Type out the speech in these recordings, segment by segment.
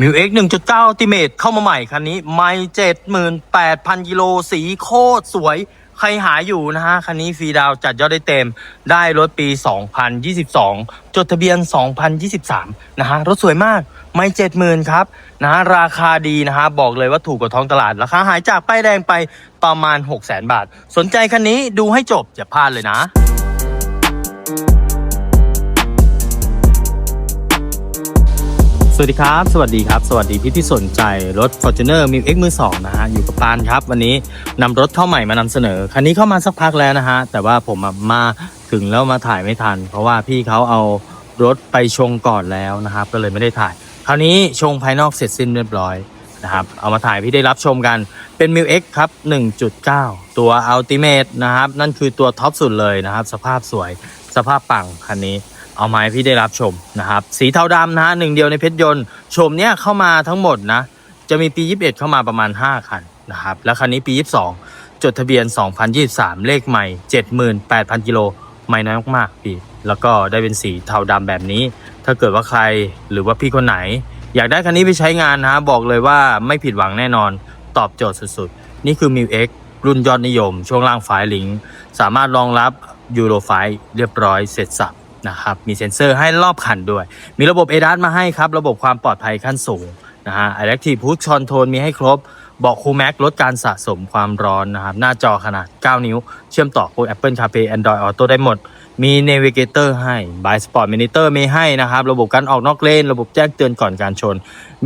มิวเอ็กหนึ่งจุดเก้าติเมตรเข้ามาใหม่คันนี้ไม่เจ็ดหมื่นแปดพันกิโลสีโคตรสวย ใครหาอยู่นะฮะ คันนี้ฟรีดาวจัดยอดได้เต็ม ได้รถปี 2022 จดทะเบียน 2023 นะฮะ รถสวยมาก ไม่เจ็ดหมื่นครับ นะะราคาดีนะฮะ บอกเลยว่าถูกกว่าท้องตลาด ราคาหายจากป้ายแดงไปประมาณ 6 0 0 0 0 0 บาท สนใจคันนี้ดูให้จบอย่าพลาดเลยนะ สวัสดีครับ สวัสดีครับ สวัสดีพี่ที่สนใจรถ Fortuner m i X มือสองนะฮะ อยู่กับปานครับ วันนี้นำรถเข้าใหม่มานำเสนอ คันนี้เข้ามาสักพักแล้วนะฮะ แต่ว่าผมมาถึงแล้วมาถ่ายไม่ทัน เพราะว่าพี่เขาเอารถไปชงก่อนแล้วนะครับ ก็เลยไม่ได้ถ่าย คราวนี้ชงภายนอกเสร็จสิ้นเรียบร้อยนะครับ เอามาถ่ายพี่ได้รับชมกันเป็น m i X ครับ 1.9 ตัว Ultimate นะครับ นั่นคือตัวท็อปสุดเลยนะครับ สภาพสวย สภาพปังคันนี้ เอามาให้พี่ได้รับชมนะครับ สีเทาดำนะฮะหนึ่งเดียวในเพชรยนต์ชมเนี้ยเข้ามาทั้งหมดนะ จะมีปี 21 เข้ามาประมาณ 5 คันนะครับ แล้วคันนี้ปี 22 จดทะเบียน 2023 เลขใหม่ 78,000 กิโลไม่น้อยมากๆพี่แล้วก็ได้เป็นสีเทาดำแบบนี้ ถ้าเกิดว่าใครหรือว่าพี่คนไหน อยากได้คันนี้ไปใช้งานนะฮะบอกเลยว่าไม่ผิดหวังแน่นอน ตอบโจทย์สุดๆ นี่คือ m ิ w X รุ่นยอดนิยม ช่วงล่างฝายลิง สามารถรองรับยูโรไฟเรียบร้อยเสร็จสับ นะครับมีเซ็นเซอร์ให้รอบคันด้วย มีระบบ ADAS มาให้ครับ ระบบความปลอดภัยขั้นสูงนะฮะ Adaptive Cruise Control มีให้ครบบอกคูแม็กลดการสะสมความร้อนนะครับ หน้าจอขนาด 9 นิ้ว เชื่อมต่อพวก Apple CarPlay Android Auto ได้หมด มี Navigator ให้ By Spot Monitor มีให้นะครับ ระบบการออกนอกเลน ระบบแจ้งเตือนก่อนการชน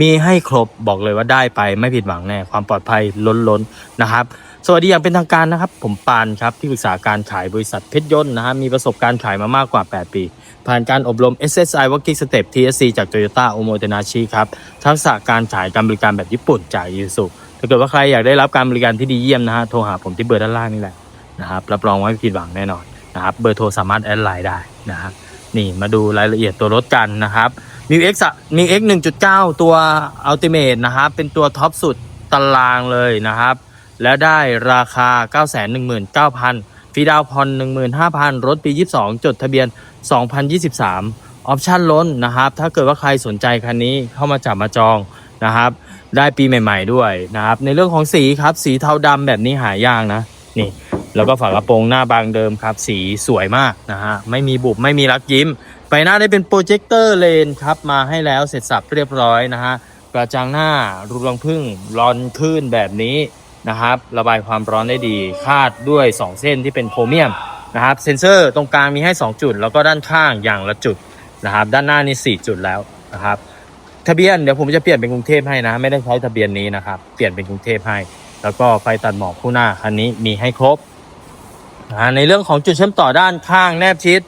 มีให้ครบบอกเลยว่าได้ไปไม่ผิดหวังแน่ ความปลอดภัยล้นๆนะครับ สวัสดีอย่างเป็นทางการนะครับ ผมปานครับที่ปรึกษาการขายบริษัทเพชรยนต์นะฮะมีประสบการณ์ขายมามากกว่า 8 ปี ผ่านการอบรม SSI Working Step TSC จาก Toyota o m o t e n a c h i ครับทักษะการขายการบริการแบบญี่ปุ่นจากยูสุถ้าเกิดว่าใครอยากได้รับการบริการที่ดีเยี่ยมนะฮะโทรหาผมที่เบอร์ด้านล่างนี่แหละนะครับรับรองว่าไม่ผิดหวังแน่นอนนะครับเบอร์โทรสามารถแอดไลน์ได้นะครับนี่มาดูรายละเอียดตัวรถกันนะครับ m ิ X ม i ว X 1.9 ตัว Ultimate นะครับเป็นตัวท็อปสุดตารางเลยนะครับ แล้วได้ราคา 919,000ฟรีดาวน์ผ่อน15,000 รถปี 22 จดทะเบียน 2023 ออปชั่นล้นนะครับ ถ้าเกิดว่าใครสนใจคันนี้เข้ามาจับมาจองนะครับ ได้ปีใหม่ ๆ ด้วยนะครับ ในเรื่องของสีครับ สีเทาดำแบบนี้หายากนะ นี่ แล้วก็ฝากระโปรงหน้าบางเดิมครับ สีสวยมากนะฮะ ไม่มีบุบ ไม่มีรักยิ้มไฟหน้าได้เป็นโปรเจคเตอร์เลนครับ มาให้แล้วเสร็จสับเรียบร้อยนะฮะ กระจังหน้ารูรังพึ่งรอนขึ้นแบบนี้ นะครับ ระบายความร้อนได้ดีคาดด้วย 2 เส้นที่เป็นโครเมียมนะครับ เซ็นเซอร์ตรงกลางมีให้ 2 จุด แล้วก็ด้านข้างอย่างละจุดนะครับ ด้านหน้านี่ 4 จุดแล้วนะครับ ทะเบียนเดี๋ยวผมจะเปลี่ยนเป็นกรุงเทพให้นะ ไม่ได้ใช้ทะเบียนนี้นะครับ เปลี่ยนเป็นกรุงเทพให้ แล้วก็ไฟตัดหมอกคู่หน้าคันนี้มีให้ครบในเรื่องของจุดเชื่อมต่อด้านข้างแนบชิด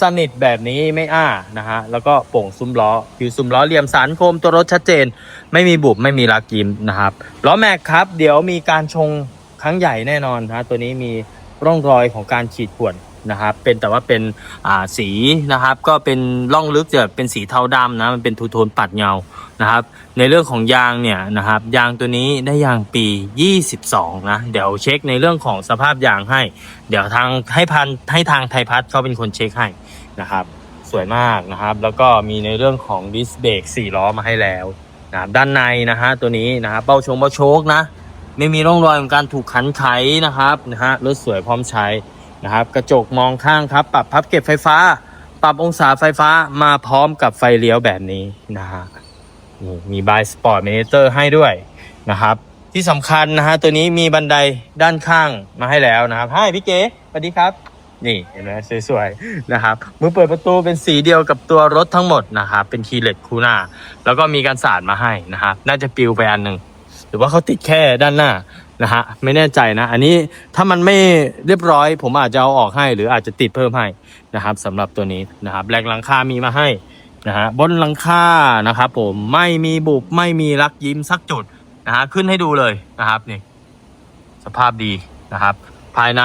สนิทแบบนี้ไม่อ้านะฮะแล้วก็โป่งซุ้มล้อผิวซุ้มล้อเหลี่ยมสันโคมตัวรถชัดเจน ไม่มีบุบไม่มีลากิมนะครับล้อแม็กครับ เดี๋ยวมีการชงครั้งใหญ่แน่นอนนะตัวนี้มีร่องรอยของการขีดข่วน นะครับ เป็นแต่ว่าเป็นอ่าสีนะครับ ก็เป็นร่องลึกจะเป็นสีเทาดำนะ มันเป็นทูโทนปัดเงานะครับ ในเรื่องของยางเนี่ยนะครับ ยางตัวนี้ได้ยางปี 22 นะ เดี๋ยวเช็คในเรื่องของสภาพยางให้ เดี๋ยวทางให้พันให้ทางไทยพัฒน์เขาเป็นคนเช็คให้นะครับ สวยมากนะครับ แล้วก็มีในเรื่องของดิสเบรก4ล้อมาให้แล้วนะครับด้านในนะฮะตัวนี้นะครับเบ้าชงเบ้าโชคนะไม่มีร่องรอยของการถูกขันไขนะครับนะฮะรถสวยพร้อมใช้ นะครับกระจกมองข้างครับ ปรับพับเก็บไฟฟ้า ปรับองศาไฟฟ้ามาพร้อมกับไฟเลี้ยวแบบนี้นะฮะนี่มีบายสปอร์ตเมเตอร์ให้ด้วยนะครับ ที่สำคัญนะฮะตัวนี้มีบันไดด้านข้างมาให้แล้วนะครับให้พี่เก๋สวัสดีครับ นี่เห็นไหมสวยๆนะครับมือเปิดประตูเป็นสีเดียวกับตัวรถทั้งหมดนะครับเป็นคีย์เลสคูหน้า แล้วก็มีการสาดมาให้นะครับน่าจะปิวไปอันหนึ่งหรือว่าเขาติดแค่ด้านหน้า นะฮะไม่แน่ใจนะ อันนี้ถ้ามันไม่เรียบร้อย ผมอาจจะเอาออกให้ หรืออาจจะติดเพิ่มให้นะครับสำหรับตัวนี้นะครับแรงหลังคามีมาให้นะฮะบนหลังคานะครับผมไม่มีบุบไม่มีรักยิ้มสักจุดนะฮะขึ้นให้ดูเลยนะครับนี่สภาพดีนะครับ ภายใน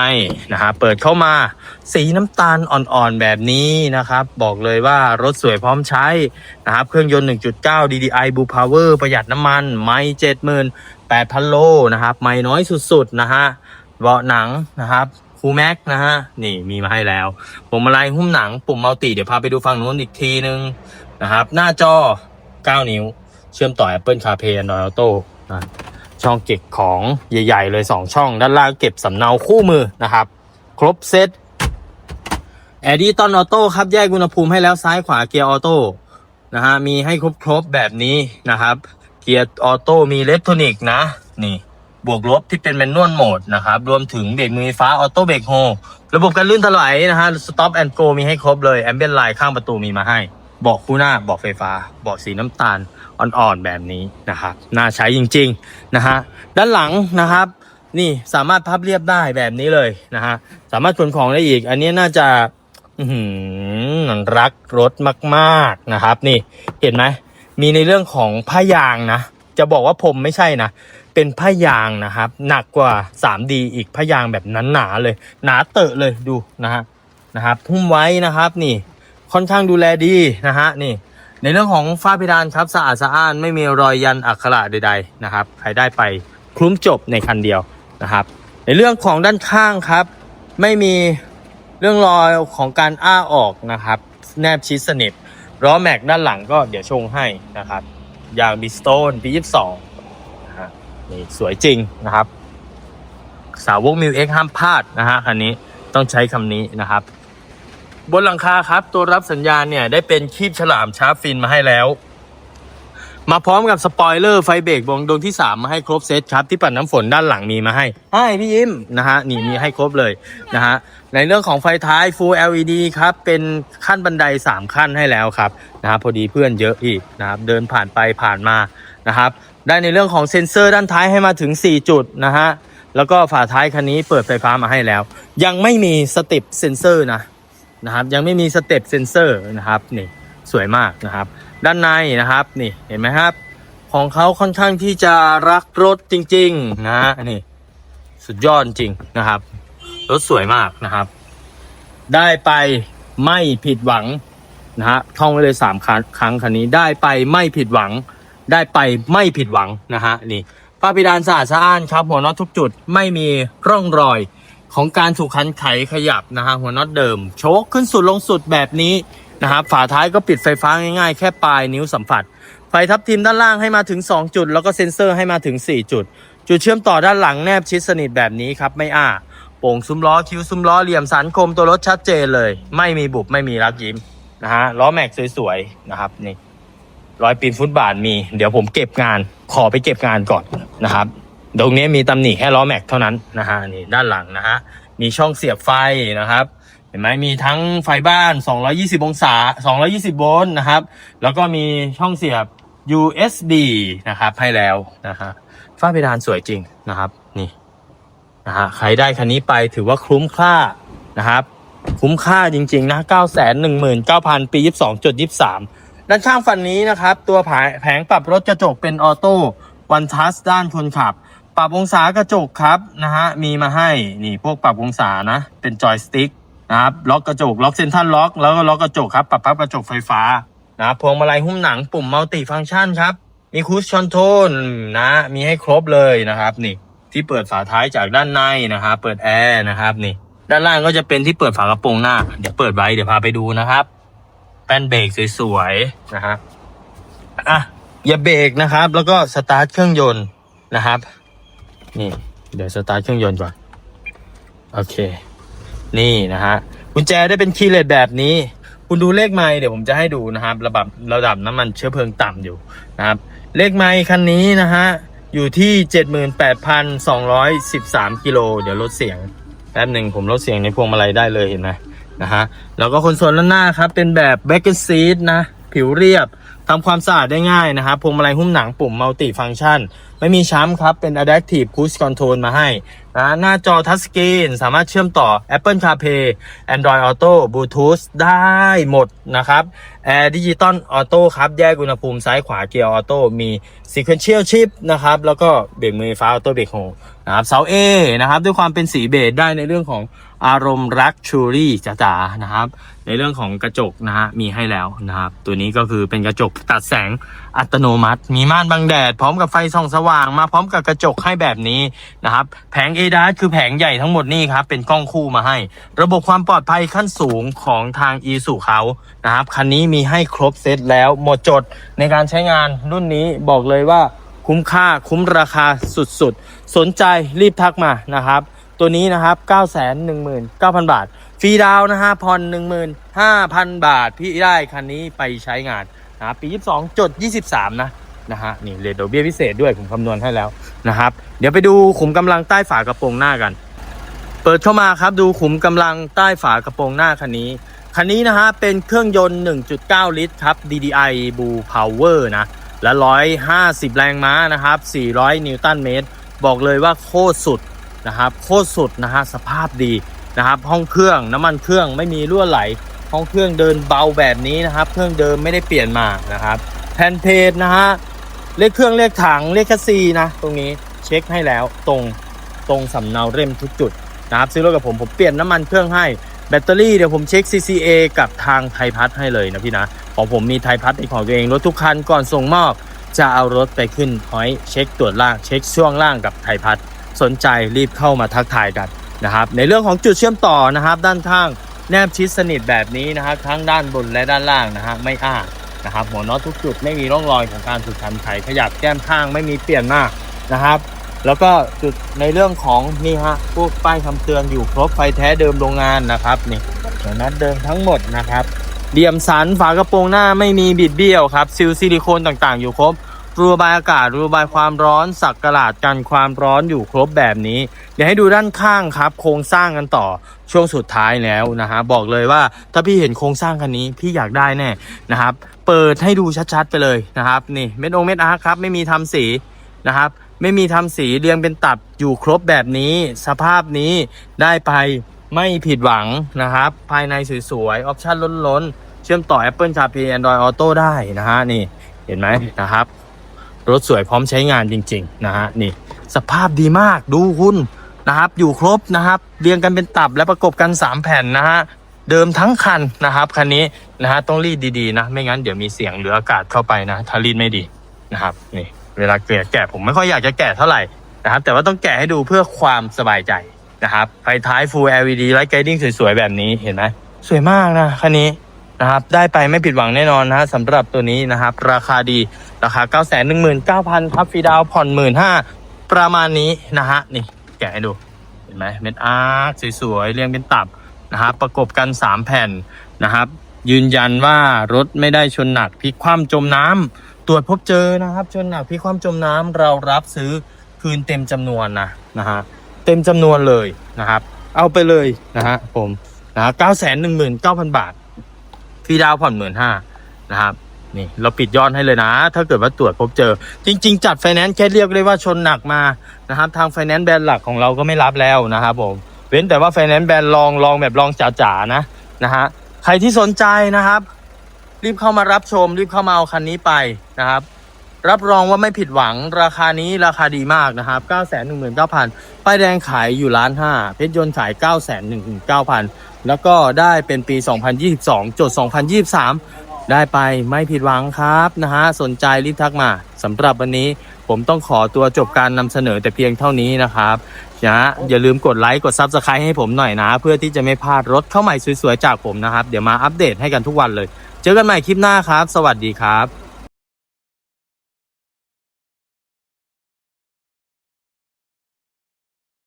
นะฮะเปิดเข้ามาสีน้ำตาลอ่อนๆแบบนี้นะครับ บอกเลยว่ารถสวยพร้อมใช้นะครับ เครื่องยนต์ 1.9 DDI Blue Power ประหยัดน้ำมัน ไม่ 8,000 โลนะครับ ไม่น้อยสุดๆนะฮะเบาะหนังนะครับคูแม็กนะฮะนี่มีมาให้แล้วผมอะไรหุ้มหนังปุ่มมัลติเดี๋ยวพาไปดูฝั่งนู้นอีกทีนึงนะครับ หน้าจอ 9 นิ้ว เชื่อมต่อ Apple CarPlay Android Auto นะช่องเก็บของใหญ่ ๆ เลย 2 ช่อง ด้านล่างเก็บสำเนาคู่มือนะครับ ครบเซตแอร์ดี้ตอนออโต้ครับ แยกอุณหภูมิให้แล้วซ้ายขวาเกียร์ออโต้นะฮะมีให้ครบๆแบบนี้นะครับ เกียร์ออโต้มีอิเล็กทรอนิกส์นะ นี่ บวกลบที่เป็นแมนนวลโหมดนะครับ รวมถึงเบรกมือไฟฟ้าออโต้เบรกโฮระบบการลื่นถลายนะฮะ Stop and Go มีให้ครบเลยแอมเบียนไลน์ข้างประตูมีมาให้บอกคู่หน้าบอกไฟฟ้าบอกสีน้ำตาลอ่อนๆแบบนี้นะครับน่าใช้จริงๆนะฮะด้านหลังนะครับ นี่สามารถพับเรียบได้แบบนี้เลยนะฮะสามารถขนของได้อีก อันนี้น่าจะอืรักรถมากๆนะครับ นี่เห็นไหม มีในเรื่องของผ้ายางนะ จะบอกว่าผมไม่ใช่นะ เป็นผ้ายางนะครับ หนักกว่า 3D อีกผ้ายางแบบนั้นหนาๆเลย หนาเตอะเลยดูนะฮะนะครับพุ่มไว้นะครับนี่ค่อนข้างดูแลดีนะฮะนี่ ในเรื่องของฝ้าเพดานครับสะอาดสะอ้านไม่มีรอยยันอักขระใด ๆนะครับ ใครได้ไปคลุ้มจบในคันเดียวนะครับ ในเรื่องของด้านข้างครับ ไม่มีเรื่องรอยของการอ้าออกนะครับ แนบชิดสนิท ล้อแม็กด้านหลังก็เดี๋ยวชงให้นะครับ ยางบิสโตนปี22นะฮะนี่สวยจริงนะครับ สาวกมิวเอ็กห้ามพลาดนะฮะคันนี้ต้องใช้คำนี้นะครับ บนหลังคาครับ ตัวรับสัญญาณเนี่ยได้เป็นคีบฉลามชาร์ฟฟินมาให้แล้ว มาพร้อมกับสปอยเลอร์ไฟเบรกวงดวงที่ 3 มาให้ครบเซตครับ ที่ปัดน้ำฝนด้านหลังมีมาให้ให้พี่ยิ้มนะฮะนี่มีให้ครบเลยนะฮะในเรื่องของไฟท้าย Full LED ครับ เป็นขั้นบันได 3 ขั้นให้แล้วครับนะครับพอดีเพื่อนเยอะพี่นะครับเดินผ่านไปผ่านมานะครับได้ในเรื่องของเซ็นเซอร์ด้านท้ายให้มาถึง 4 จุดนะฮะแล้วก็ฝาท้ายคันนี้เปิดไฟฟ้ามาให้แล้ว ยังไม่มีสเต็ปเซ็นเซอร์นะนะครับยังไม่มีสเต็ปเซนเซอร์นะครับนี่ สวยมากนะครับ ด้านในนะครับนี่เห็นไหมครับ ของเขาค่อนข้างที่จะรักรถจริง ๆนะฮะนี่สุดยอดจริงนะครับรถสวยมากนะครับ ได้ไปไม่ผิดหวังนะฮะท่องไว้เลยสามครั้งครั้งคันนี้ได้ไปไม่ผิดหวัง ได้ไปไม่ผิดหวังนะฮะนี่ฝ้าเพดานสะอาดสะอ้านครับ หัวน็อตทุกจุดไม่มีร่องรอยของการถูกคันไขขยับนะฮะหัวน็อตเดิม โชคขึ้นสุดลงสุดแบบนี้ นะครับฝาท้ายก็ปิดไฟฟ้าง่ายๆ แค่ปลายนิ้วสัมผัส ไฟทับทิมด้านล่างให้มาถึง 2 จุด แล้วก็เซ็นเซอร์ให้มาถึง 4 จุด จุดเชื่อมต่อด้านหลังแนบชิดสนิทแบบนี้ครับไม่อ้าโป่งซุ้มล้อคิ้วซุ้มล้อเหลี่ยมสันคมตัวรถชัดเจนเลย ไม่มีบุบไม่มีรักยิ้มนะฮะล้อแม็กสวยๆนะครับนี่รอยปีนฟุตบาทมีเดี๋ยวผมเก็บงานขอไปเก็บงานก่อนนะครับตรงนี้มีตำหนิแค่ล้อแม็กเท่านั้นนะฮะนี่ด้านหลังนะฮะมีช่องเสียบไฟนะครับ เห็นไหมมีทั้งไฟบ้าน 220 องศา 220 โวลต์นะครับ แล้วก็มีช่องเสียบ USB นะครับ ให้แล้วนะฮะฝ้าเพดานสวยจริงนะครับนี่นะฮะใครได้คันนี้ไปถือว่าคุ้มค่านะครับ คุ้มค่าจริงๆนะ 9 1 9 0 0 0 ปี 22.23 ด้านข้างฝั่งนี้นะครับ ตัวผาแผงปรับรถกระจกเป็นออโต้วันทัสด้านคนขับ ปรับองศากระจกครับนะฮะมีมาให้นี่พวกปรับองศานะ เป็นจอยสติ๊ก นะครับล็อกกระจกล็อกเซนทรัลล็อกแล้วก็ล็อกกระจกครับปรับพับกระจกไฟฟ้านะครับพวงมาลัยหุ้มหนังปุ่มมัลติฟังก์ชันครับ มีคูชคอนโทรลนะ มีให้ครบเลยนะครับ นี่ที่เปิดฝาท้ายจากด้านในนะครับเปิดแอร์นะครับนี่ ด้านล่างก็จะเป็นที่เปิดฝากระโปรงหน้า เดี๋ยวเปิดไว้เดี๋ยวพาไปดูนะครับ แป้นเบรกสวยๆนะฮะอะอย่าเบรกนะครับ แล้วก็สตาร์ทเครื่องยนต์นะครับ นี่ เดี๋ยวสตาร์ทเครื่องยนต์ก่อนโอเค นี่นะฮะกุญแจได้เป็นคีย์เลสแบบนี้ คุณดูเลขไมล์เดี๋ยวผมจะให้ดูนะครับ ระดับระดับน้ำมันเชื้อเพลิงต่ำอยู่นะครับ เลขไมล์คันนี้นะฮะอยู่ที่ 78,213 กิโล เดี๋ยวลดเสียงแป๊บหนึ่งผมลดเสียงในพวงมาลัยได้เลยเห็นไหมนะฮะแล้วก็คอนโซลด้านหน้าครับ เป็นแบบ b a c k s e a t นะ ผิวเรียบทำความสะอาดได้ง่ายนะครับพวงมาลัยหุ้มหนังปุ่มมัลติฟัง c t ชัน ไม่มีช้ำครับ เป็น Adaptive Cruise Control มาให้นะหน้าจอทัชสกรีนสามารถเชื่อมต่อ Apple CarPlay Android Auto Bluetooth ได้หมดนะครับ Air Digital Auto ครับแยกอุณหภูมิซ้ายขวาเกียร์ออโต้มี Sequential Shift นะครับ แล้วก็เบรกมือไฟฟ้าออโต้เบรกโฮนะครับเสา A นะครับด้วยความเป็นสีเบจได้ในเรื่องของอารมณ์รักชูรี่จ๋าๆนะครับ ในเรื่องของกระจกนะฮะมีให้แล้วนะครับ ตัวนี้ก็คือเป็นกระจกตัดแสงอัตโนมัติ มีม่านบังแดดพร้อมกับไฟส่องสว่างมาพร้อมกับกระจกให้แบบนี้นะครับแผง a d a s คือแผงใหญ่ทั้งหมดนี่ครับเป็นกล้องคู่มาให้ ระบบความปลอดภัยขั้นสูงของทาง e สุเขานะครับคันนี้มีให้ครบเซตแล้วหมดจดในการใช้งานรุ่นนี้บอกเลยว่าคุ้มค่าคุ้มราคาสุดๆ สนใจรีบทักมานะครับตัวนี้นะครับ 919,000 บาท ฟรีดาวนะฮะผ่อน15,000 บาท พี่ได้คันนี้ไปใช้งานนะครับปี 22 จด 23 นะ นะฮะนี่เรทดอกเบี้ยพิเศษด้วยผมคำนวณให้แล้วนะครับ เดี๋ยวไปดูขุมกำลังใต้ฝากระโปรงหน้ากัน เปิดเข้ามาครับดูขุมกำลังใต้ฝากระโปรงหน้าคันนี้คันนี้นะฮะเป็นเครื่องยนต์ 1.9 ลิตรครับ DDI Blue Power นะและ 150 แรงม้านะครับ 400 นิวตันเมตร บอกเลยว่าโคตรสุดนะครับโคตรสุดนะฮะสภาพดีนะครับ ห้องเครื่องน้ำมันเครื่องไม่มีรั่วไหล ห้องเครื่องเดินเบาแบบนี้นะครับ เครื่องเดิมไม่ได้เปลี่ยนมานะครับแผ่นเพจนะฮะ เลขเครื่องเลขถังเลขคัสซีนะ ตรงนี้เช็คให้แล้วตรงตรงสำเนาเล่มทุกจุดนะครับซื้อรถกับผมผมเปลี่ยนน้ำมันเครื่องให้แบตเตอรี่เดี๋ยวผมเช็ค CCA กับทางไทยพัฒน์ให้เลยนะพี่นะ ของผมมีไทยพัฒน์เป็นของตัวเองรถทุกคันก่อนส่งมอบ จะเอารถไปขึ้นพอยเช็คตรวจล่างเช็คช่วงล่างกับไทยพัฒน์สนใจรีบเข้ามาทักทายกันนะครับ ในเรื่องของจุดเชื่อมต่อนะครับ ด้านข้างแนบชิดสนิทแบบนี้นะครับทั้งด้านบนและด้านล่างนะฮะไม่อ้า นะครับหัวน็อตทุกจุดไม่มีร่องรอยของการถูกทำไขขยับแก้มข้างไม่มีเปลี่ยนหน้านะครับ แล้วก็จุดในเรื่องของนี่ฮะพวกป้ายคำเตือนอยู่ครบไฟแท้เดิมโรงงานนะครับนี่หัวน็อตเดิมทั้งหมดนะครับเดี่ยมสันฝากระโปรงหน้าไม่มีบิดเบี้ยวครับซิลซิลิโคนต่างๆ อยู่ครบ รูระบายอากาศรูระบายความร้อนสักกระดาษกันความร้อนอยู่ครบแบบนี้ เดี๋ยวให้ดูด้านข้างครับ โครงสร้างกันต่อช่วงสุดท้ายแล้วนะฮะบอกเลยว่าถ้าพี่เห็นโครงสร้างคันนี้พี่อยากได้แน่นะครับ เปิดให้ดูชัดๆไปเลยนะครับนี่เม็ดองเม็ดอาร์ครับไม่มีทำสีนะครับไม่มีทำสีเรียงเป็นตับอยู่ครบแบบนี้ สภาพนี้ได้ไปไม่ผิดหวังนะครับ ภายในสวยๆออปชั่นล้นๆ เชื่อมต่อ Apple CarPlay Android Auto ได้นะฮะนี่เห็นไหมนะครับ รถสวยพร้อมใช้งานจริง ๆ นะฮะนี่สภาพดีมากดูคุณนะครับ อยู่ครบนะครับเรียงกันเป็นตับและประกบกัน 3 แผ่นนะฮะเดิมทั้งคันนะครับคันนี้นะฮะต้องรีดดีๆนะ ไม่งั้นเดี๋ยวมีเสียงหรืออากาศเข้าไปนะถ้ารีดไม่ดีนะครับนี่เวลาแกะแกะผมไม่ค่อยอยากจะแกะเท่าไหร่นะครับ แต่ว่าต้องแกะให้ดูเพื่อความสบายใจนะครับไฟท้าย Full LED Light Guiding สวยๆ แบบนี้เห็นไหมสวยมากนะคันนี้ นะครับ ได้ไปไม่ผิดหวังแน่นอนนะฮะสำหรับตัวนี้นะครับ ราคาดีราคา 9 1 9 0 0 0 ครับฟรีดาวผ่อน 15,000ประมาณนี้นะฮะนี่แกะให้ดูเห็นไหมเม็ดอาร์คสวยๆเรียงเป็นตับนะครับประกบกัน 3 แผ่นนะครับ ยืนยันว่ารถไม่ได้ชนหนักพลิกคว่ำจมน้ำตรวจพบเจอนะครับ ชนหนักพลิกคว่ำจมน้ำเรารับซื้อคืนเต็มจำนวนนะนะฮะเต็มจำนวนเลยนะครับ เอาไปเลยนะฮะผมนะเก้าแสนหนึ่งหมื่นเก้าพันบาท รีดาวผ่อนหมื่นห้านะครับนี่เราปิดยอดให้เลยนะ ถ้าเกิดว่าตรวจพบเจอ จริง ๆ จัดไฟแนนซ์แค่เรียกได้ว่าชนหนักมานะครับ ทางไฟแนนซ์แบรนด์หลักของเราก็ไม่รับแล้วนะครับผมเว้นแต่ว่าไฟแนนซ์แบรนด์ลองลองแบบลองจ๋าๆนะนะฮะใครที่สนใจนะครับ รีบเข้ามารับชม รีบเข้ามาเอาคันนี้ไปนะครับ รับรองว่าไม่ผิดหวังราคานี้ราคาดีมากนะครับ9 1 9 0 0 0ป้ายแดงขายอยู่ล้านห้าเพชรยนต์ขาย 9 1 9 0 0 0 แล้วก็ได้เป็นปี 2022จด2023 ได้ไปไม่ผิดหวังครับนะฮะสนใจรีบทักมาสำหรับวันนี้ผมต้องขอตัวจบการนำเสนอแต่เพียงเท่านี้นะครับนะฮะอย่าลืมกดไลค์กดซับสไครต์ให้ผมหน่อยนะ เพื่อที่จะไม่พลาดรถเข้าใหม่สวยๆจากผมนะครับ เดี๋ยวมาอัปเดตให้กันทุกวันเลย เจอกันใหม่คลิปหน้าครับ สวัสดีครับ